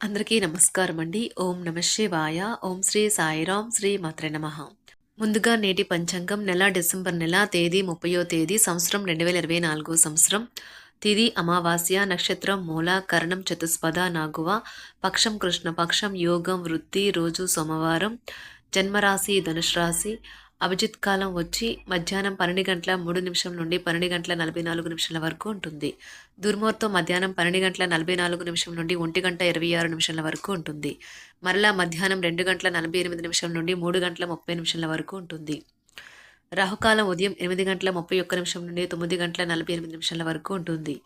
అందరికీ నమస్కారం అండి. ఓం నమ శివాయ. ఓం శ్రీ సాయిరాం శ్రీ మాత్రే నమ. ముందుగా నేటి పంచాంగం నెల డిసెంబర్ నెల తేదీ ముప్పయో తేదీ సంవత్సరం రెండు వేల ఇరవై నాలుగో సంవత్సరం. తిది అమావాస్య నక్షత్రం మూల కరణం చతుస్పద నాగువ పక్షం కృష్ణపక్షం యోగం వృత్తి రోజు సోమవారం జన్మరాశి ధనుష్ రాశి అభిజిత్ కాలం వచ్చి మధ్యాహ్నం పన్నెండు గంటల మూడు నిమిషం నుండి పన్నెండు గంటల నలభై నాలుగు నిమిషాల వరకు ఉంటుంది. దుర్ముహూర్తం మధ్యాహ్నం పన్నెండు గంటల నలభై నాలుగు నిమిషం నుండి ఒంటి గంట ఇరవై ఆరు నిమిషాల వరకు ఉంటుంది. మరలా మధ్యాహ్నం రెండు గంటల నలభై ఎనిమిది నిమిషం నుండి మూడు గంటల ముప్పై నిమిషాల వరకు ఉంటుంది. రాహుకాలం ఉదయం ఎనిమిది గంటల ముప్పై ఒక్క నిమిషం నుండి తొమ్మిది గంటల నలభై ఎనిమిది నిమిషాల వరకు ఉంటుంది.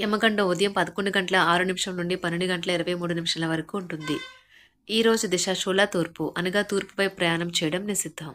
యమగండ ఉదయం పదకొండు గంటల ఆరు నిమిషం నుండి పన్నెండు గంటల ఇరవై మూడు నిమిషాల వరకు ఉంటుంది. ఈ రోజు తూర్పు అనగా తూర్పుపై ప్రయాణం చేయడం నిషిద్ధం.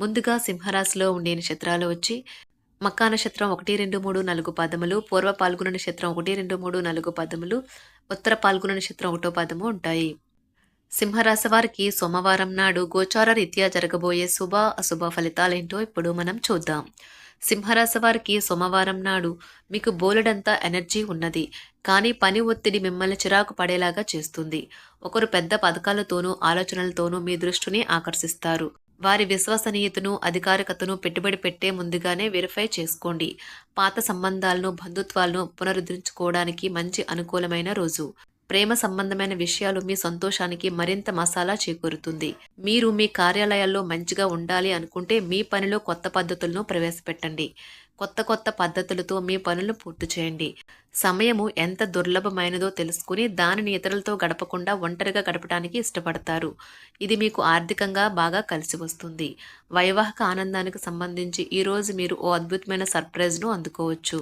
ముందుగా సింహరాశిలో ఉండే నక్షత్రాలు వచ్చి మక్కా నక్షత్రం ఒకటి రెండు మూడు నాలుగు పదములు పూర్వ పాల్గొన నక్షత్రం ఒకటి రెండు మూడు నాలుగు పదములు ఉత్తర పాల్గొన నక్షత్రం ఒకటో పదము ఉంటాయి. సింహరాశి వారికి సోమవారం నాడు గోచార రీత్యా జరగబోయే శుభ అశుభ ఫలితాలేంటో ఇప్పుడు మనం చూద్దాం. సింహరాశి వారికి సోమవారం నాడు మీకు బోలెడంతా ఎనర్జీ ఉన్నది కానీ పని ఒత్తిడి మిమ్మల్ని చిరాకు పడేలాగా చేస్తుంది. ఒకరు పెద్ద పథకాలతోనూ ఆలోచనలతోనూ మీ దృష్టిని ఆకర్షిస్తారు. వారి విశ్వసనీయతను అధికారికతను పెట్టుబడి పెట్టే ముందుగానే వెరిఫై చేసుకోండి. పాత సంబంధాలను బంధుత్వాలను పునరుద్ధరించుకోవడానికి మంచి అనుకూలమైన రోజు. ప్రేమ సంబంధమైన విషయాలు మీ సంతోషానికి మరింత మసాలా చేకూరుతుంది. మీరు మీ కార్యాలయాల్లో మంచిగా ఉండాలి అనుకుంటే మీ పనిలో కొత్త పద్ధతులను ప్రవేశపెట్టండి. కొత్త కొత్త పద్ధతులతో మీ పనులను పూర్తి చేయండి. సమయము ఎంత దుర్లభమైనదో తెలుసుకుని దానిని ఇతరులతో గడపకుండా ఒంటరిగా గడపడానికి ఇష్టపడతారు. ఇది మీకు ఆర్థికంగా బాగా కలిసి వస్తుంది. వైవాహిక ఆనందానికి సంబంధించి ఈరోజు మీరు ఓ అద్భుతమైన సర్ప్రైజ్ను అందుకోవచ్చు.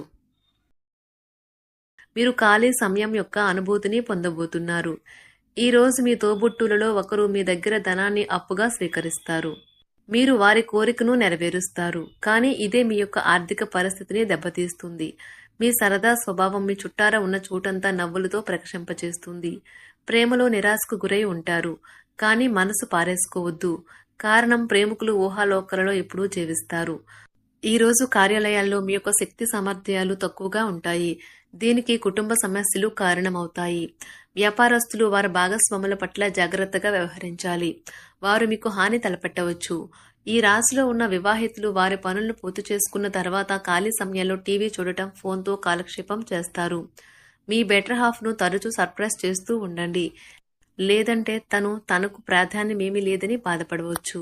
మీరు ఖాళీ సమయం యొక్క అనుభూతిని పొందబోతున్నారు. ఈ రోజు మీ తోబుట్టులలో ఒకరు మీ దగ్గర ధనాన్ని అప్పుగా స్వీకరిస్తారు. మీరు వారి కోరికను నెరవేరుస్తారు. కానీ ఇదే మీ యొక్క ఆర్థిక పరిస్థితిని దెబ్బతీస్తుంది. మీ సరదా స్వభావం మీ చుట్టార ఉన్న చోటంతా నవ్వులతో ప్రకశింపచేస్తుంది. ప్రేమలో నిరాశకు గురై ఉంటారు. కానీ మనసు పారేసుకోవద్దు. కారణం ప్రేమికులు ఊహాలోకలలో ఎప్పుడూ జీవిస్తారు. ఈ రోజు కార్యాలయాల్లో మీ యొక్క శక్తి సామర్థ్యాలు తక్కువగా ఉంటాయి. దీనికి కుటుంబ సమస్యలు కారణమవుతాయి. వ్యాపారస్తులు వారి భాగస్వాముల పట్ల జాగ్రత్తగా వ్యవహరించాలి. వారు మీకు హాని తలపెట్టవచ్చు. ఈ రాశిలో ఉన్న వివాహితులు వారి పనులను పూర్తి చేసుకున్న తర్వాత ఖాళీ సమయంలో టీవీ చూడటం ఫోన్తో కాలక్షేపం చేస్తారు. మీ బెటర్ హాఫ్ను తరచూ సర్ప్రైజ్ చేస్తూ ఉండండి. లేదంటే తను తనకు ప్రాధాన్యమేమీ లేదని బాధపడవచ్చు.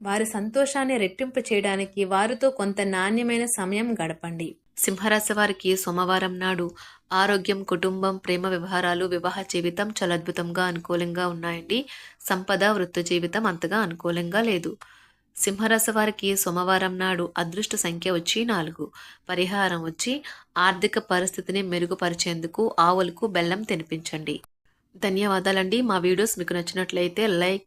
వారి సంతోషాన్ని రెట్టింపు చేయడానికి వారితో కొంత నాణ్యమైన సమయం గడపండి. సింహరాశి వారికి సోమవారం నాడు ఆరోగ్యం కుటుంబం ప్రేమ వ్యవహారాలు వివాహ జీవితం చాలా అద్భుతంగా అనుకూలంగా ఉన్నాయండి. సంపద వృత్తి జీవితం అంతగా అనుకూలంగా లేదు. సింహరాశి వారికి సోమవారం నాడు అదృష్ట సంఖ్య వచ్చి నాలుగు. పరిహారం వచ్చి ఆర్థిక పరిస్థితిని మెరుగుపరిచేందుకు ఆవులకు బెల్లం తినిపించండి. ధన్యవాదాలండి. మా వీడియోస్ మీకు నచ్చినట్లయితే లైక్